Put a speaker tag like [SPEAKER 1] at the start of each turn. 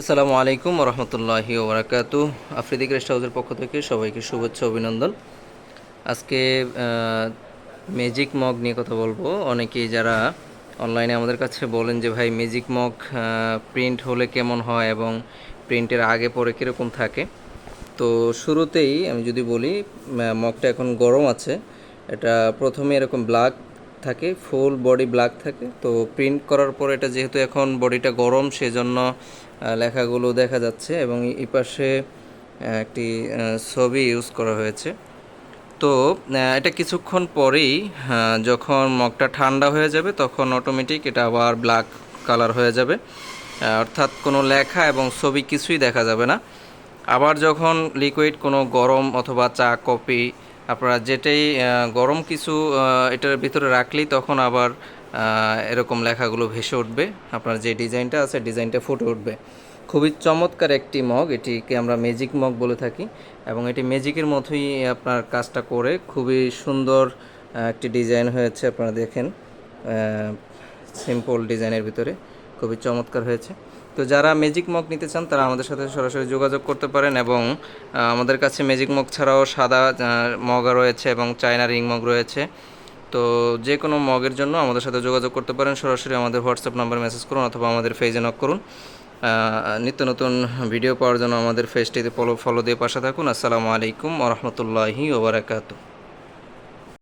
[SPEAKER 1] আসসালামু আলাইকুম রহমতুল্লাহি ওবরাকাত। আফ্রিদি গেস্ট হাউসের পক্ষ থেকে সবাইকে শুভেচ্ছা, অভিনন্দন। আজকে ম্যাজিক মগ নিয়ে কথা বলব। অনেকেই যারা অনলাইনে আমাদের কাছে বলেন যে, ভাই ম্যাজিক মগ প্রিন্ট হলে কেমন হয় এবং প্রিন্টের আগে পরে কীরকম থাকে? তো শুরুতেই আমি যদি বলি মগটা এখন গরম আছে। এটা প্রথমে এরকম ব্ল্যাক থাকে ফুল বডি ব্ল্যাক থাকে। তো প্রিন্ট করার পর এটা যেহেতু এখন বডিটা গরম, সেজন্য লেখাগুলো দেখা যাচ্ছে এবং এই পাশে একটি ছবি ইউজ করা হয়েছে। তো এটা কিছুক্ষণ পরেই যখন মগটা ঠান্ডা হয়ে যাবে, তখন অটোমেটিক এটা আবার ব্ল্যাক কালার হয়ে যাবে। অর্থাৎ কোনো লেখা এবং ছবি কিছুই দেখা যাবে না। আবার যখন লিকুইড কোনো গরম অথবা চা, কফি আপনারা যেটাই গরম কিছু এটার ভিতরে রাখলেই তখন আবার এরকম লেখাগুলো ভেসে উঠবে। আপনার যে ডিজাইনটা আছে, ডিজাইনটা ফুটে উঠবে। খুবই চমৎকার একটি মগ। এটিকে আমরা ম্যাজিক মগ বলে থাকি এবং এটি ম্যাজিকের মতোই আপনার কাজটা করে। খুবই সুন্দর একটি ডিজাইন হয়েছে, আপনারা দেখেন সিম্পল ডিজাইনের ভিতরে। খুবই চমৎকার হয়েছে। তো যারা ম্যাজিক মগ নিতে চান, তারা আমাদের সাথে সরাসরি যোগাযোগ করতে পারেন এবং আমাদের কাছে ম্যাজিক মগ ছাড়াও সাদা মগ রয়েছে এবং চায়না রিং মগ রয়েছে। তো যে কোনো মগের জন্য আমাদের সাথে যোগাযোগ করতে পারেন। সরাসরি আমাদের হোয়াটসঅ্যাপ নাম্বার মেসেজ করুন অথবা আমাদের ফেজে নক করুন। নিত্য নতুন ভিডিও পাওয়ার জন্য আমাদের পেজটিতে ফলো ফলো দিয়ে পাশে থাকুন। আসসালামু আলাইকুম ওরহমতুল্লাহি ওবরাকাতু